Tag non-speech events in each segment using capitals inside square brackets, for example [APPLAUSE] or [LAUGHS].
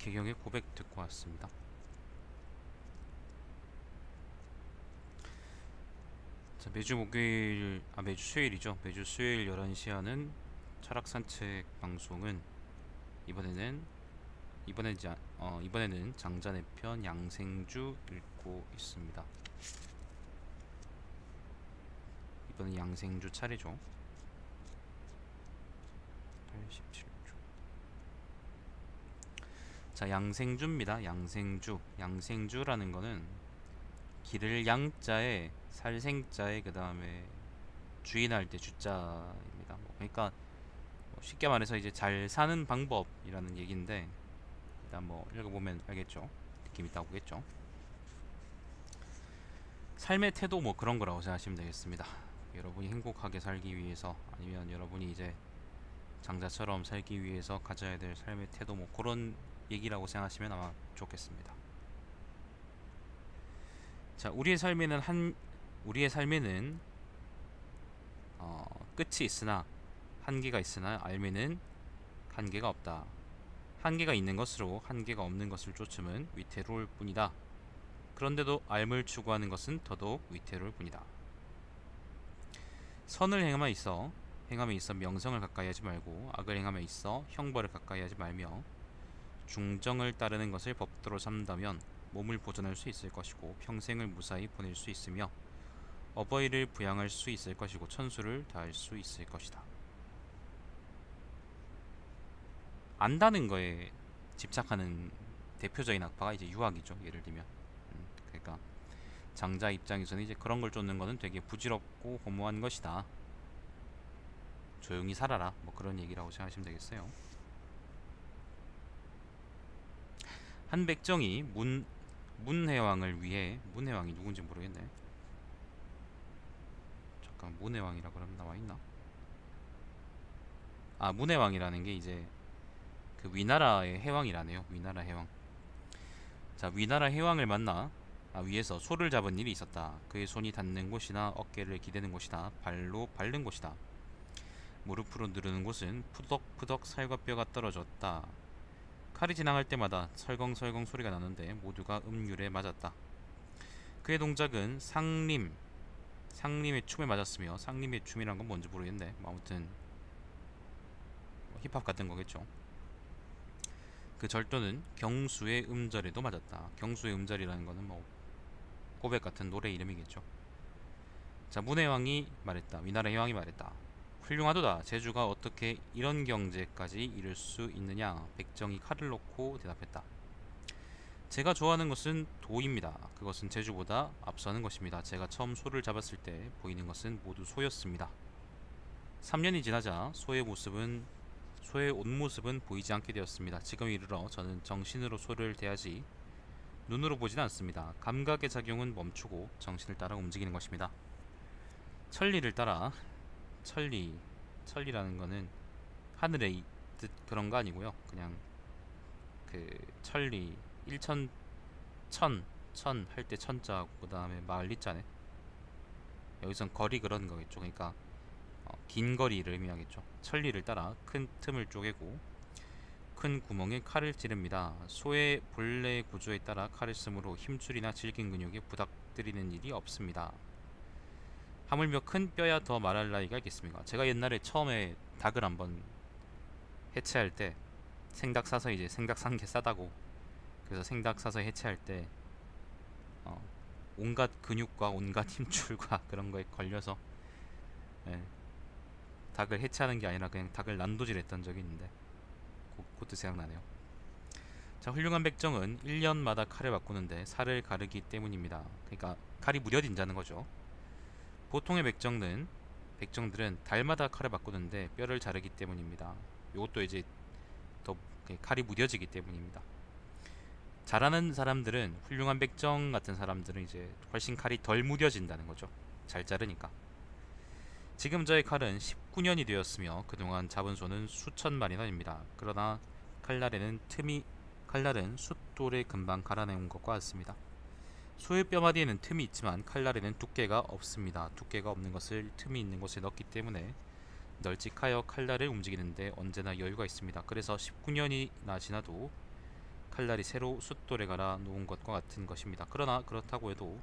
박혜경의 고백 듣고 왔습니다. 자, 매주 목요일, 아 매주 수요일이죠. 매주 수요일 11시 하는 철학 산책 방송은 이번에는 이번에 자, 어, 이번에는 장자의 편 양생주 읽고 있습니다. 이번엔 양생주 차례죠. 87조. 자, 양생주입니다. 양생주. 양생주라는 거는 길을 양자에 살생자에 그 다음에 주인할 때 주자입니다. 뭐 그러니까 뭐 쉽게 말해서 이제 잘 사는 방법이라는 얘기인데 일단 뭐 읽어보면 알겠죠. 느낌 있다고 보겠죠. 삶의 태도 뭐 그런 거라고 생각하시면 되겠습니다. 여러분이 행복하게 살기 위해서 아니면 여러분이 이제 장자처럼 살기 위해서 가져야 될 삶의 태도 뭐 그런 얘기라고 생각하시면 아마 좋겠습니다. 자, 우리의 삶에는 한 우리의 삶에는 어, 끝이 있으나 한계가 있으나 알면은 한계가 없다. 한계가 있는 것으로 한계가 없는 것을 쫓음은 위태로울 뿐이다. 그런데도 알을 추구하는 것은 더더욱 위태로울 뿐이다. 선을 행함에 있어 행함에 있어 명성을 가까이 하지 말고 악을 행함에 있어 형벌을 가까이 하지 말며 중정을 따르는 것을 법도로 삼다면 몸을 보존할 수 있을 것이고 평생을 무사히 보낼 수 있으며 어버이를 부양할 수 있을 것이고 천수를 다할 수 있을 것이다. 안다는 거에 집착하는 대표적인 악파가 이제 유학이죠. 예를 들면, 음, 그러니까 장자 입장에서는 이제 그런 걸 쫓는 거는 되게 부질없고 허무한 것이다. 조용히 살아라. 뭐 그런 얘기라고 생각하시면 되겠어요. 한 백정이 문 문해왕을 위해 문해왕이 누군지 모르겠네. 잠깐 문해왕이라 그러면 나와 있나? 아 문해왕이라는 게 이제 그 위나라의 해왕이라네요. 위나라 해왕. 자 위나라 해왕을 만나 아, 위에서 소를 잡은 일이 있었다. 그의 손이 닿는 곳이나 어깨를 기대는 곳이나 발로 밟는 곳이다. 무릎으로 누르는 곳은 푸덕푸덕 살과 뼈가 떨어졌다. 칼이 지나갈 때마다 설컹설컹 소리가 나는데 모두가 음률에 맞았다. 그의 동작은 상림, 상림의 춤에 맞았으며 상림의 춤이란 건 뭔지 모르겠는데 뭐 아무튼 뭐 힙합 같은 거겠죠. 그 절도는 경수의 음절에도 맞았다. 경수의 음절이라는 거는 뭐 고백 같은 노래 이름이겠죠. 자 문해왕이 말했다. 위나라의 왕이 말했다. 훌륭하도다. 제주가 어떻게 이런 경제까지 이룰 수 있느냐? 백정이 칼을 놓고 대답했다. 제가 좋아하는 것은 도입니다. 그것은 제주보다 앞서는 것입니다. 제가 처음 소를 잡았을 때 보이는 것은 모두 소였습니다. 3년이 지나자 소의 모습은 소의 옷 모습은 보이지 않게 되었습니다. 지금 이르러 저는 정신으로 소를 대하지 눈으로 보지는 않습니다. 감각의 작용은 멈추고 정신을 따라 움직이는 것입니다. 천리를 따라 천리 천리라는 거는 하늘의 뜻 그런 거 아니고요. 그냥 그 천리 일천 천 천 할 때 천자고 그 다음에 마을리자네. 여기선 거리 그런 거겠죠. 그러니까 어, 긴 거리를 의미하겠죠. 천리를 따라 큰 틈을 쪼개고 큰 구멍에 칼을 찌릅니다. 소의 본래 구조에 따라 칼을 쓰므로 힘줄이나 질긴 근육에 부닥뜨리는 일이 없습니다. 하물며 큰 뼈야 더 말할 나이가 있겠습니까? 제가 옛날에 처음에 닭을 한번 해체할 때 생닭 사서 이제 생닭 산 게 싸다고 그래서 생닭 사서 해체할 때 어, 온갖 근육과 온갖 [LAUGHS] 힘줄과 그런 거에 걸려서 예, 닭을 해체하는 게 아니라 그냥 닭을 난도질했던 적이 있는데 그, 그것도 생각나네요. 자 훌륭한 백정은 1년마다 칼을 바꾸는데 살을 가르기 때문입니다. 그러니까 칼이 무뎌진다는 거죠. 보통의 백정은 백정들은 달마다 칼을 바꾸는데 뼈를 자르기 때문입니다. 이것도 이제 더 칼이 무뎌지기 때문입니다. 잘하는 사람들은 훌륭한 백정 같은 사람들은 이제 훨씬 칼이 덜 무뎌진다는 거죠. 잘 자르니까. 지금 저의 칼은 19년이 되었으며 그동안 잡은 소는 수천 마리나 됩니다. 그러나 칼날에는 틈이 칼날은 숫돌에 금방 갈아내온 것과 같습니다. 소의 뼈마디에는 틈이 있지만 칼날에는 두께가 없습니다. 두께가 없는 것을 틈이 있는 곳에 넣기 때문에 널찍하여 칼날을 움직이는데 언제나 여유가 있습니다. 그래서 19년이나 지나도 칼날이 새로 숫돌에 갈아 놓은 것과 같은 것입니다. 그러나 그렇다고 해도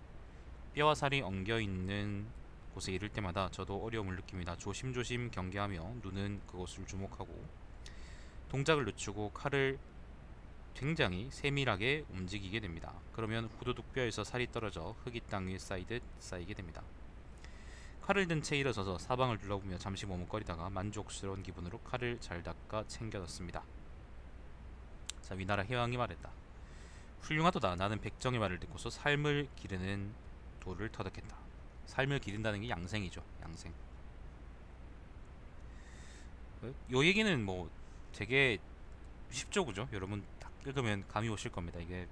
뼈와 살이 엉겨 있는 곳에 이를 때마다 저도 어려움을 느낍니다. 조심조심 경계하며 눈은 그곳을 주목하고 동작을 늦추고 칼을 굉장히 세밀하게 움직이게 됩니다. 그러면 후두둑 뼈에서 살이 떨어져 흙이 땅 위에 쌓이듯 쌓이게 됩니다. 칼을 든 채 일어서서 사방을 둘러보며 잠시 머뭇거리다가 만족스러운 기분으로 칼을 잘 닦아 챙겨 넣습니다. 자 위나라 해왕이 말했다. 훌륭하도다. 나는 백정의 말을 듣고서 삶을 기르는 돌을 터득했다. 삶을 기른다는 게 양생이죠. 양생. 어, 요 얘기는 뭐 되게 쉽죠, 그죠? 여러분 딱 읽으면 감이 오실 겁니다. 이게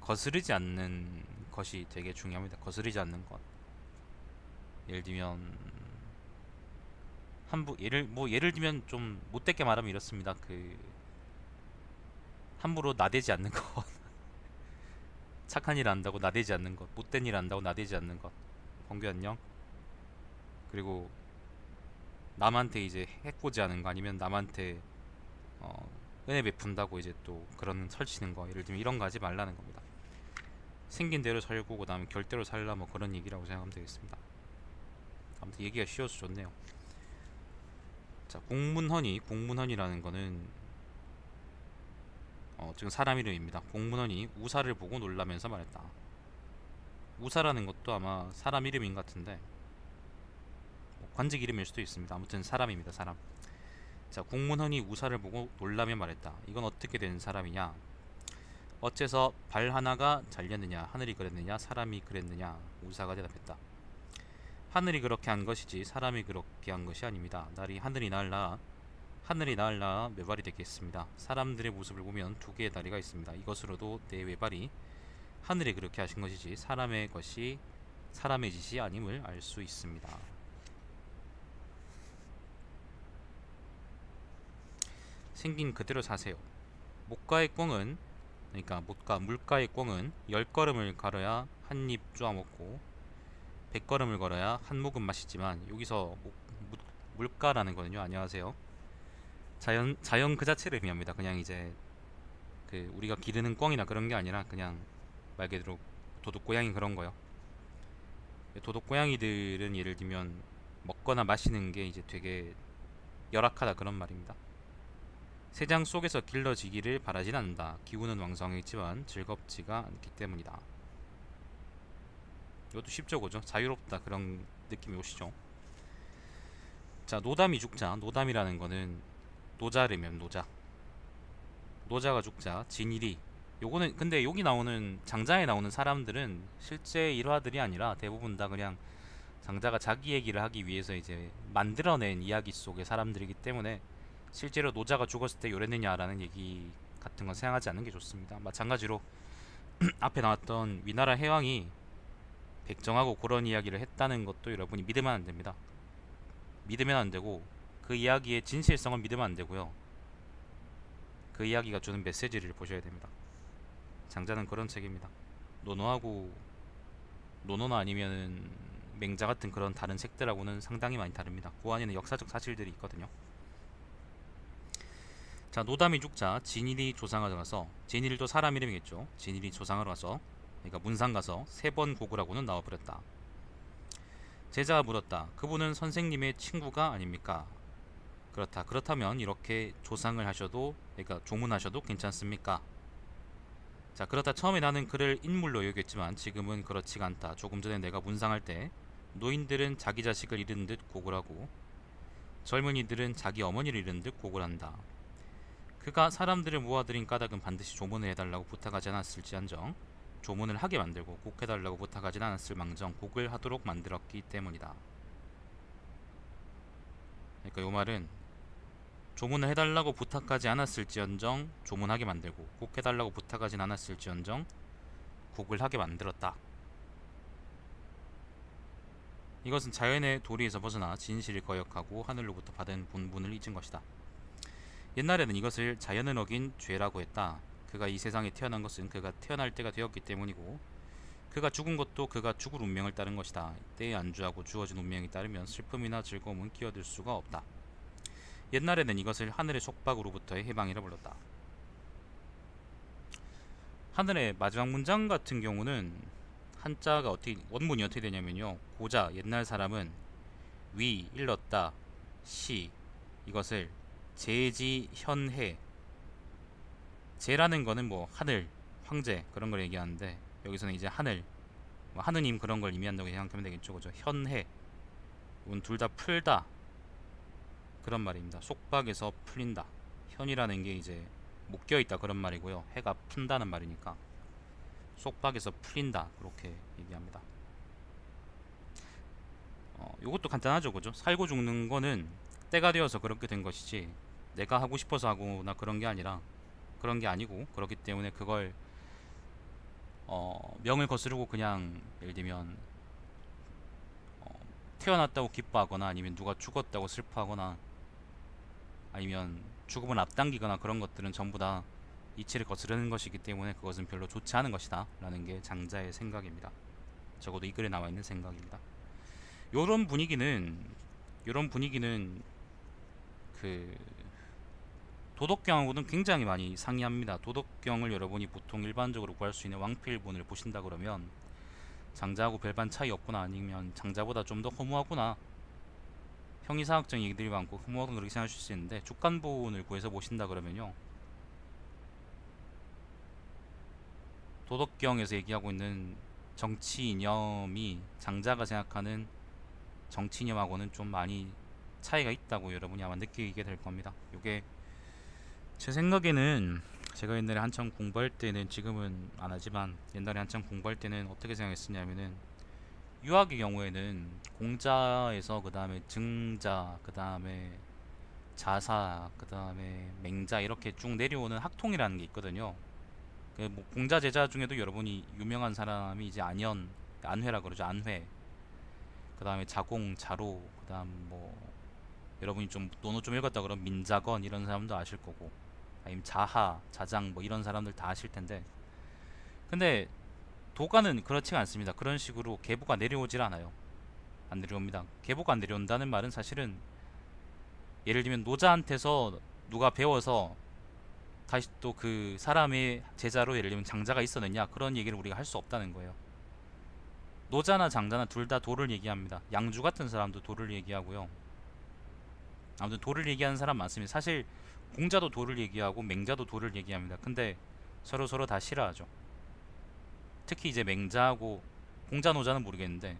거스르지 않는 것이 되게 중요합니다. 거스르지 않는 것. 예를 들면 한부 예를 뭐 예를 들면 좀 못되게 말하면 이렇습니다. 그 함부로 나대지 않는 것. [LAUGHS] 착한 일 한다고 나대지 않는 것. 못된 일 한다고 나대지 않는 것. 범규 안녕. 그리고 남한테 이제 해코지 하는 거 아니면 남한테 어, 은혜 베푼다고 이제 또 그런 설치는 거 예를 들면 이런 거 하지 말라는 겁니다. 생긴 대로 살고 그 다음에 결대로 살라 뭐 그런 얘기라고 생각하면 되겠습니다. 아무튼 얘기가 쉬워서 좋네요. 자, 공문헌이 공문헌이라는 거는 어, 지금 사람 이름입니다. 공문헌이 우사를 보고 놀라면서 말했다. 우사라는 것도 아마 사람 이름인 것 같은데 뭐 관직 이름일 수도 있습니다. 아무튼 사람입니다. 사람. 자, 공문헌이 우사를 보고 놀라며 말했다. 이건 어떻게 된 사람이냐? 어째서 발 하나가 잘렸느냐? 하늘이 그랬느냐? 사람이 그랬느냐? 우사가 대답했다. 하늘이 그렇게 한 것이지 사람이 그렇게 한 것이 아닙니다. 날이 하늘이 날라 하늘이 날라 외발이 되겠습니다. 사람들의 모습을 보면 두 개의 다리가 있습니다. 이것으로도 내 외발이 하늘이 그렇게 하신 것이지 사람의 것이 사람의 짓이 아님을 알 수 있습니다. 생긴 그대로 사세요. 목가의 꿩은 그러니까 목가 물가의 꿩은 열 걸음을 걸어야 한 입 쪼아 먹고 백 걸음을 걸어야 한 모금 마시지만 여기서 목, 무- 물가라는 거는요. 안녕하세요. 자연 자연 그 자체를 의미합니다. 그냥 이제 그 우리가 기르는 꿩이나 그런 게 아니라 그냥 말 그대로 도둑 고양이 그런 거요. 도둑 고양이들은 예를 들면 먹거나 마시는 게 이제 되게 열악하다 그런 말입니다. 세장 속에서 길러지기를 바라진 않는다. 기운은 왕성했지만 즐겁지가 않기 때문이다. 이것도 쉽죠, 그죠? 자유롭다 그런 느낌이 오시죠? 자, 노담이 죽자. 노담이라는 거는 노자르면 노자. 노자가 죽자 진일이 요거는 근데 여기 나오는 장자에 나오는 사람들은 실제 일화들이 아니라 대부분 다 그냥 장자가 자기 얘기를 하기 위해서 이제 만들어낸 이야기 속의 사람들이기 때문에 실제로 노자가 죽었을 때 요랬느냐라는 얘기 같은 건 생각하지 않는 게 좋습니다. 마찬가지로 [CLEARS THROAT] 앞에 나왔던 위나라 해왕이 백정하고 그런 이야기를 했다는 것도 여러분이 믿으면 안 됩니다. 믿으면 안 되고 그 이야기의 진실성을 믿으면 안 되고요. 그 이야기가 주는 메시지를 보셔야 됩니다. 장자는 그런 책입니다. 노노하고 노노나 아니면은 맹자 같은 그런 다른 책들하고는 상당히 많이 다릅니다. 그 안에는 역사적 사실들이 있거든요. 자 노담이 죽자 진일이 조상하러 가서 진일도 사람 이름이겠죠. 진일이 조상하러 가서 그러니까 문상 가서 세 번 고구라고는 나와버렸다. 제자가 물었다. 그분은 선생님의 친구가 아닙니까? 그렇다. 그렇다면 이렇게 조상을 하셔도 그러니까 조문하셔도 괜찮습니까? 자 그렇다 처음에 나는 그를 인물로 여겼지만 지금은 그렇지가 않다. 조금 전에 내가 문상할 때 노인들은 자기 자식을 잃은 듯 고글하고 젊은이들은 자기 어머니를 잃은 듯 고글한다. 그가 사람들을 모아들인 까닭은 반드시 조문을 해달라고 부탁하지 않았을지언정 조문을 하게 만들고 꼭 해달라고 부탁하진 않았을 망정 곡을 하도록 만들었기 때문이다. 그러니까 요 말은 조문을 해달라고 부탁하지 않았을지언정 조문하게 만들고 꼭 해달라고 부탁하진 않았을지언정 곡을 하게 만들었다. 이것은 자연의 도리에서 벗어나 진실을 거역하고 하늘로부터 받은 본분을 잊은 것이다. 옛날에는 이것을 자연을 어긴 죄라고 했다. 그가 이 세상에 태어난 것은 그가 태어날 때가 되었기 때문이고 그가 죽은 것도 그가 죽을 운명을 따른 것이다. 때에 안주하고 주어진 운명이 따르면 슬픔이나 즐거움은 끼어들 수가 없다. 옛날에는 이것을 하늘의 속박으로부터의 해방이라 불렀다. 하늘의 마지막 문장 같은 경우는 한자가 어떻게 원문이 어떻게 되냐면요. 고자 옛날 사람은 위 일렀다 시 이것을 제지 현해. 제라는 거는 뭐 하늘 황제 그런 걸 얘기하는데 여기서는 이제 하늘. 뭐 하느님 그런 걸 의미한다고 생각하면 되겠죠. 그죠? 현해. 이건 둘 다 풀다. 그런 말입니다. 속박에서 풀린다. 현이라는 게 이제 묶여 있다 그런 말이고요. 해가 푼다는 말이니까. 속박에서 풀린다. 그렇게 얘기합니다. 어, 이것도 간단하죠. 그죠? 살고 죽는 거는 때가 되어서 그렇게 된 것이지 내가 하고 싶어서 하거나 그런 게 아니라 그런 게 아니고 그렇기 때문에 그걸 어, 명을 거스르고 그냥 예를 들면 어, 태어났다고 기뻐하거나 아니면 누가 죽었다고 슬퍼하거나 아니면 죽음을 앞당기거나 그런 것들은 전부 다 이치를 거스르는 것이기 때문에 그것은 별로 좋지 않은 것이다 라는 게 장자의 생각입니다. 적어도 이 글에 나와 있는 생각입니다. 요런 분위기는 요런 분위기는 그 도덕경하고는 굉장히 많이 상이합니다. 도덕경을 여러분이 보통 일반적으로 구할 수 있는 왕필본을 보신다 그러면 장자하고 별반 차이 없구나 아니면 장자보다 좀 더 허무하구나 형이상학적인 얘기들이 많고 허무하구나 그렇게 생각하실 수 있는데 주간본을 구해서 보신다 그러면요 도덕경에서 얘기하고 있는 정치 이념이 장자가 생각하는 정치 이념하고는 좀 많이 차이가 있다고 여러분이 아마 느끼게 될 겁니다. 요게 제 생각에는 제가 옛날에 한창 공부할 때는 지금은 안 하지만 옛날에 한창 공부할 때는 어떻게 생각했었냐면은 유학의 경우에는 공자에서 그 다음에 증자 그 다음에 자사 그 다음에 맹자 이렇게 쭉 내려오는 학통이라는 게 있거든요. 그뭐 공자 제자 중에도 여러분이 유명한 사람이 이제 안현 안회라 그러죠 안회 그 다음에 자공 자로 그 다음 뭐 여러분이 좀 논어 좀 읽었다 그러면 민자건 이런 사람도 아실 거고 아니면 자하, 자장 뭐 이런 사람들 다 아실 텐데 근데 도가는 그렇지가 않습니다. 그런 식으로 계보가 내려오질 않아요. 안 내려옵니다. 계보가 안 내려온다는 말은 사실은 예를 들면 노자한테서 누가 배워서 다시 또 그 사람의 제자로 예를 들면 장자가 있었느냐 그런 얘기를 우리가 할 수 없다는 거예요. 노자나 장자나 둘 다 도를 얘기합니다. 양주 같은 사람도 도를 얘기하고요. 아무튼 도를 얘기하는 사람 많습니다. 사실 공자도 도를 얘기하고 맹자도 도를 얘기합니다. 근데 서로 서로 다 싫어하죠. 특히 이제 맹자하고 공자 노자는 모르겠는데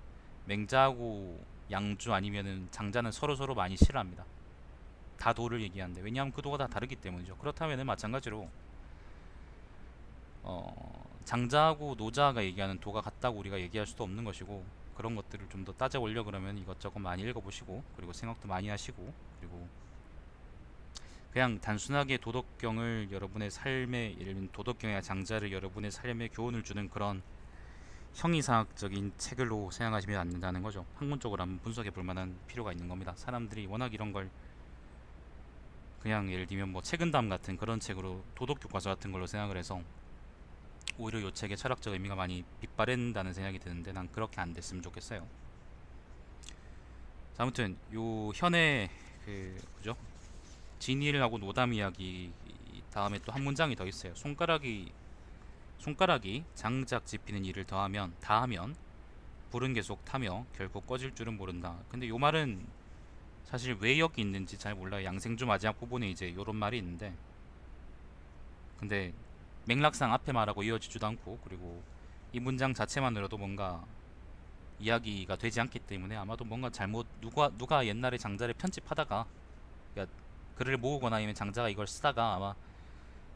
맹자하고 양주 아니면은 장자는 서로 서로 많이 싫어합니다. 다 도를 얘기하는데 왜냐하면 그 도가 다 다르기 때문이죠. 그렇다면은 마찬가지로 어 장자하고 노자가 얘기하는 도가 같다고 우리가 얘기할 수도 없는 것이고 그런 것들을 좀 더 따져 올려 그러면 이것저것 많이 읽어보시고 그리고 생각도 많이 하시고 그리고 그냥 단순하게 도덕경을 여러분의 삶에 예를 들면 도덕경의 장자를 여러분의 삶에 교훈을 주는 그런 형이상학적인 책으로 생각하시면 안 된다는 거죠. 학문적으로 한번 분석해 볼 만한 필요가 있는 겁니다. 사람들이 워낙 이런 걸 그냥 예를 들면 뭐 책은담 같은 그런 책으로 도덕 교과서 같은 걸로 생각을 해서 오히려 이 책의 철학적 의미가 많이 빗바랜다는 생각이 드는데 난 그렇게 안 됐으면 좋겠어요. 자, 아무튼 요 현의 그 그죠? 진일하고 노담 이야기 다음에 또 한 문장이 더 있어요. 손가락이 손가락이 장작 집히는 일을 더하면 다하면 불은 계속 타며 결코 꺼질 줄은 모른다. 근데 요 말은 사실 왜 여기 있는지 잘 몰라요. 양생주 마지막 부분에 이제 요런 말이 있는데 근데 맥락상 앞에 말하고 이어지지도 않고 그리고 이 문장 자체만으로도 뭔가 이야기가 되지 않기 때문에 아마도 뭔가 잘못 누가 누가 옛날에 장자를 편집하다가 그러니까 글을 모으거나 아니면 장자가 이걸 쓰다가 아마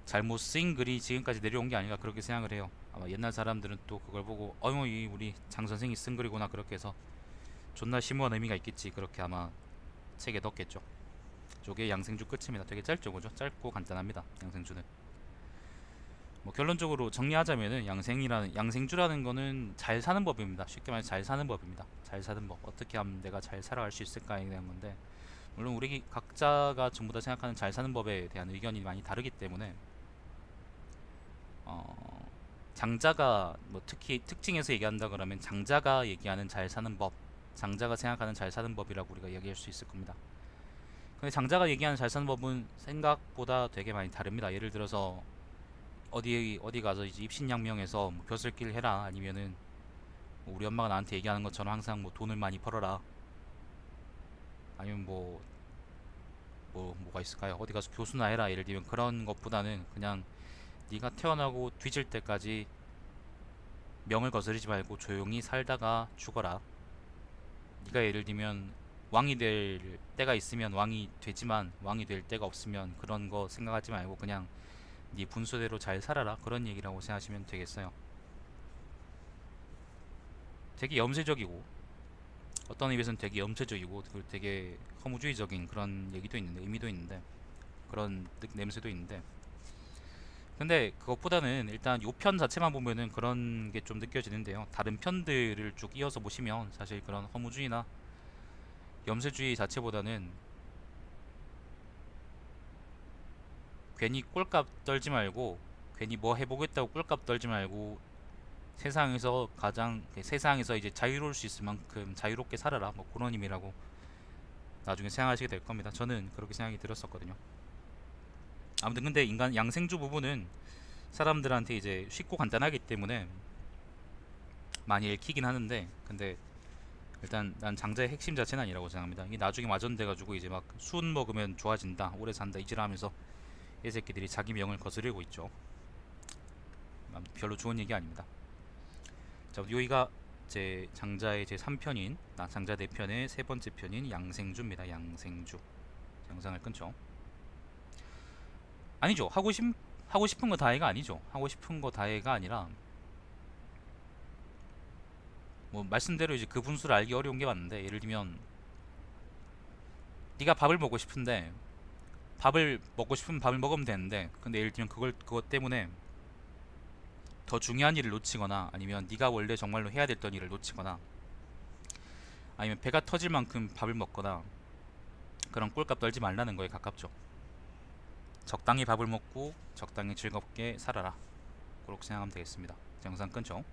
잘못 쓰인 글이 지금까지 내려온 게 아닌가 그렇게 생각을 해요. 아마 옛날 사람들은 또 그걸 보고 어머 이 우리 장 선생이 쓴 글이구나 그렇게 해서 존나 심오한 의미가 있겠지 그렇게 아마 책에 넣겠죠. 저게 양생주 끝입니다. 되게 짧죠, 그죠? 짧고 간단합니다. 양생주는. 뭐 결론적으로 정리하자면은 양생이라는 양생주라는 거는 잘 사는 법입니다. 쉽게 말해 잘 사는 법입니다. 잘 사는 법. 어떻게 하면 내가 잘 살아갈 수 있을까에 대한 건데 물론 우리 각자가 전부 다 생각하는 잘 사는 법에 대한 의견이 많이 다르기 때문에 어, 장자가 뭐 특히 특징에서 얘기한다 그러면 장자가 얘기하는 잘 사는 법, 장자가 생각하는 잘 사는 법이라고 우리가 얘기할 수 있을 겁니다. 근데 장자가 얘기하는 잘 사는 법은 생각보다 되게 많이 다릅니다. 예를 들어서 어디 어디 가서 이제 입신양명해서 뭐 벼슬길 해라 아니면은 뭐 우리 엄마가 나한테 얘기하는 것처럼 항상 뭐 돈을 많이 벌어라 아니면 뭐 뭐 뭐가 있을까요? 어디 가서 교수나 해라 예를 들면 그런 것보다는 그냥 네가 태어나고 뒤질 때까지 명을 거스르지 말고 조용히 살다가 죽어라. 네가 예를 들면 왕이 될 때가 있으면 왕이 되지만 왕이 될 때가 없으면 그런 거 생각하지 말고 그냥 네 분수대로 잘 살아라 그런 얘기라고 생각하시면 되겠어요. 되게 염세적이고 어떤 의미에서는 되게 염세적이고 그리고 되게 허무주의적인 그런 얘기도 있는데 의미도 있는데 그런 느- 냄새도 있는데 근데 그것보다는 일단 요 편 자체만 보면은 그런 게 좀 느껴지는데요. 다른 편들을 쭉 이어서 보시면 사실 그런 허무주의나 염세주의 자체보다는 괜히 꼴값 떨지 말고 괜히 뭐 해보겠다고 꼴값 떨지 말고 세상에서 가장 세상에서 이제 자유로울 수 있을 만큼 자유롭게 살아라 뭐 그런 의미라고 나중에 생각하시게 될 겁니다. 저는 그렇게 생각이 들었었거든요. 아무튼 근데 인간 양생주 부분은 사람들한테 이제 쉽고 간단하기 때문에 많이 읽히긴 하는데 근데 일단 난 장자의 핵심 자체는 아니라고 생각합니다. 이게 나중에 마전돼 가지고 이제 막 수은 먹으면 좋아진다, 오래 산다 이지라하면서 이 새끼들이 자기 명을 거스르고 있죠. 별로 좋은 얘기 아닙니다. 자, 여기가 제 장자의 제 3편인 나 장자 4편의 세 번째 편인 양생주입니다. 양생주. 영상을 끊죠. 아니죠. 하고 싶 하고 싶은 거 다해가 아니죠. 하고 싶은 거 다해가 아니라 뭐 말씀대로 이제 그 분수를 알기 어려운 게 맞는데 예를 들면 네가 밥을 먹고 싶은데 밥을 먹고 싶으면 밥을 먹으면 되는데 근데 예를 들면 그걸 그것 때문에 더 중요한 일을 놓치거나 아니면 네가 원래 정말로 해야 됐던 일을 놓치거나 아니면 배가 터질 만큼 밥을 먹거나 그런 꼴값 떨지 말라는 거에 가깝죠. 적당히 밥을 먹고 적당히 즐겁게 살아라. 그렇게 생각하면 되겠습니다. 영상 끊죠.